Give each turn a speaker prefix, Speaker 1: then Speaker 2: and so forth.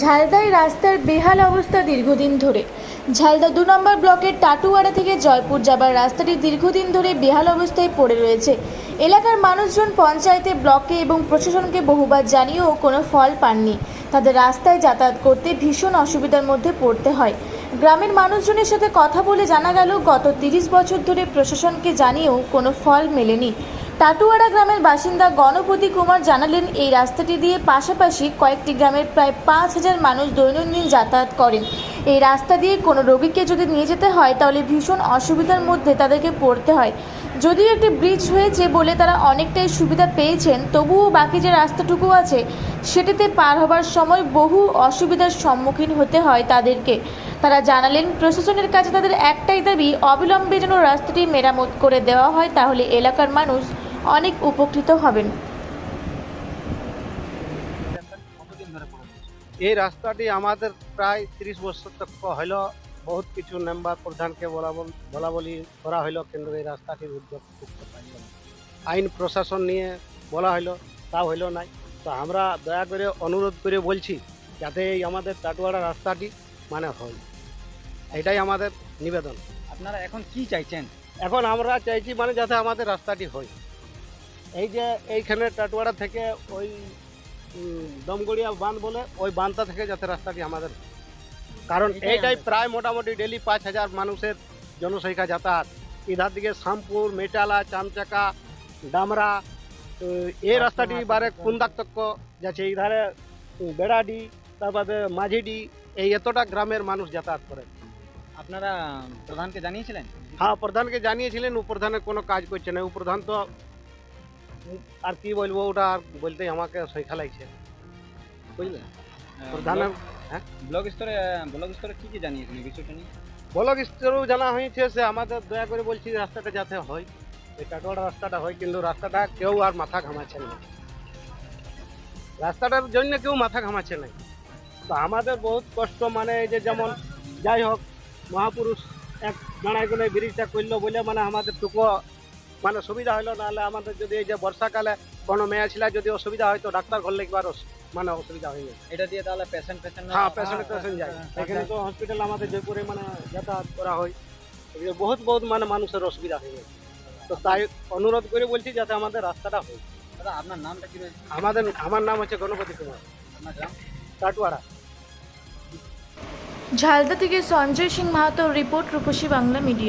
Speaker 1: ঝালদায় রাস্তার বেহাল অবস্থা দীর্ঘদিন ধরে। ঝালদা দু নম্বর ব্লকের টাটুয়াড়া থেকে জয়পুর যাবার রাস্তাটি দীর্ঘদিন ধরে বেহাল অবস্থায় পড়ে রয়েছে। এলাকার মানুষজন পঞ্চায়েতে, ব্লকে এবং প্রশাসনকে বহুবার জানিয়েও কোনো ফল পাননি। তাদের রাস্তায় যাতায়াত করতে ভীষণ অসুবিধার মধ্যে পড়তে হয়। গ্রামের মানুষজনের সাথে কথা বলে জানা গেল, গত তিরিশ বছর ধরে প্রশাসনকে জানিয়েও কোনো ফল মেলেনি। টাটুয়াড়া গ্রামের বাসিন্দা গণপতি কুমার জানালেন, এই রাস্তাটি দিয়ে পাশাপাশি কয়েকটি গ্রামের প্রায় পাঁচ হাজার মানুষ দৈনন্দিন যাতায়াত করেন। এই রাস্তা দিয়ে কোনো রোগীকে যদি নিয়ে যেতে হয়, তাহলে ভীষণ অসুবিধার মধ্যে তাদেরকে পড়তে হয়। যদিও একটি ব্রিজ হয়েছে বলে তারা অনেকটাই সুবিধা পেয়েছেন, তবুও বাকি যে রাস্তাটুকু আছে সেটিতে পার হবার সময় বহু অসুবিধার সম্মুখীন হতে হয় তাদেরকে। তারা জানালেন, প্রশাসনের কাছে তাদের একটাই দাবি, অবিলম্বে যেন রাস্তাটি মেরামত করে দেওয়া হয়, তাহলে এলাকার মানুষ অনেক উপকৃত হবেন।
Speaker 2: এই রাস্তাটি আমাদের প্রায় তিরিশ বছর তক হইল, বহুত কিছু মেম্বার প্রধানকে বলা বল- করা হইল, কিন্তু এই রাস্তাটির উদ্যোগ আইন প্রশাসন নিয়ে বলা হইল, তাও হইল নাই। তো আমরা দয়া করে অনুরোধ করে বলছি যাতে এই আমাদের টাটুয়াড়া রাস্তাটি মানে হয়। এটাই আমাদের নিবেদন।
Speaker 3: আপনারা এখন কি চাইছেন?
Speaker 2: এখন আমরা চাইছি মানে যাতে আমাদের রাস্তাটি হয়। এই যে এইখানে টাটুয়াড়া থেকে ওই দমগড়িয়া বাঁধ বলে ওই বাঁধটা থেকে যাতে রাস্তাটি আমাদের কারণ এইটাই প্রায় মোটামুটি ডেলি পাঁচ হাজার মানুষের জনসংখ্যা যাতায়াত। ইধার দিকে শামপুর মেটালা চামচাকা ডামরা তো এই রাস্তাটি বারে কুন্দাক তক্ক যাচ্ছে। ইধারে উম, বেড়াডি তারপরে মাঝিডি এই এতটা গ্রামের মানুষ যাতায়াত করে।
Speaker 3: আপনারা প্রধানকে জানিয়েছিলেন?
Speaker 2: হ্যাঁ প্রধানকে জানিয়েছিলেন উপপ্রধানের কোনো কাজ করছে না। উপপ্রধান তো আর কি বলব ওটা আর বলতেই আমাকে সৈখা লাগছে বুঝলেন প্রধানের হ্যাঁ?
Speaker 3: ব্লক স্তরে ব্লক স্তরে কি কি জানিয়েছেন এই বিষয়টা নিয়ে?
Speaker 2: ব্লক স্তরেও জানা হয়েছে সে আমাদের দয়া করে বলছি রাস্তাটা যাতে হয়। এই কাটোয়াড়া রাস্তাটা হয় কিন্তু রাস্তাটা কেউ আর মাথা ঘামাচ্ছে না। রাস্তাটার জন্য কেউ মাথা ঘামাচ্ছে না। তো আমাদের বহুত কষ্ট মানে এই যে যেমন যাই হোক মহাপুরুষ এক দাঁড়ায় করে ব্রিজটা করল বলে মানে আমাদের টুকু মানে সুবিধা হলো নাহলে আমাদের যদি এই যে বর্ষাকালে কোনো মেয়ে ছিল যদি অসুবিধা হয় তো ডাক্তার ঘর লেগবার মানে অসুবিধা হয়ে যায়।
Speaker 3: এটা দিয়ে তাহলে পেশেন্ট পেশেন্ট
Speaker 2: হ্যাঁ পেশেন্ট পেশেন্ট যায়। এখানে তো হসপিটাল আমাদের জয়পুরে মানে যাতায়াত করা হয়। বহুত বহুত মানে মানুষের অসুবিধা হয়ে যায়। তো তাই অনুরোধ করে বলছি যাতে আমাদের রাস্তাটা হয়।
Speaker 3: দাদা আপনার নামটা কি রয়েছে?
Speaker 2: আমাদের আমার নাম হচ্ছে গণপতি কুমার।
Speaker 3: আপনার গ্রাম
Speaker 2: কাটুয়ারা
Speaker 1: ঝালদা থেকে সঞ্জয় সিং মাহাতো রিপোর্ট রূপসী বাংলা মিডিয়া।